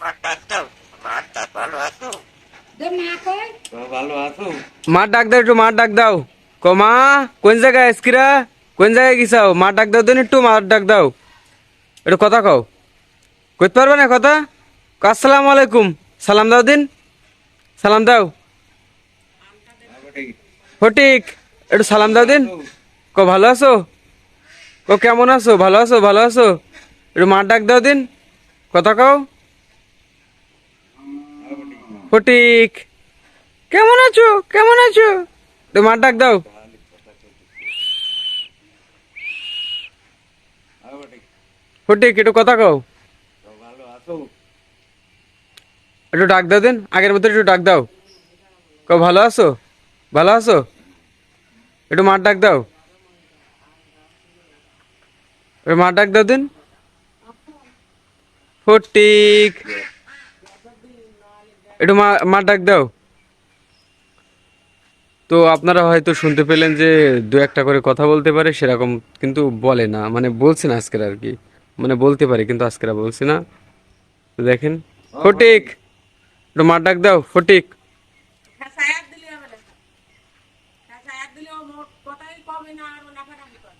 মার ডাক দাও একটু, মার ডাক দাও। কমা কোন জায়গায় এসকিরা কোন জায়গায় গেছাও মার ডাক দাও দিন একটু, মার ডাক দাও। একটু কথা কও। কইতে পারবে না কথা? আসসালামু আলাইকুম। সালাম দাও দিন। সালাম দাও। ফটিক, একটু সালাম দাও দিন। ক, ভালো আছো? ক, কেমন আছো? ভালো আছো? ভালো আছো? একটু মার ডাক দাও দিন। কথা কও। ফটিক। কেমন আছো? কেমন আছো? তো মার ডাক দাও। ফটিক, একটু কথা কও। একটু ডাক দাও দিন, আগের মতো একটু ডাক দাও। ক ভালো আছো? ভালো আছো? একটু মার ডাক দাও। মার ডাক দাও দিন। ফটিক। একটু মা মার ডাক দাও। তো আপনারা হয়তো শুনতে পেলেন যে দু একটা করে কথা বলতে পারে সেরকম কিন্তু বলে না। মানে বলছে না আজকের আর কি। মানে বলতে পারে কিন্তু আজকেরা বলছে না। দেখেন। ফটিক! একটু মার ডাক দাও ফটিক! ও মোট কথাই কমে না আর লাফালাফি করে।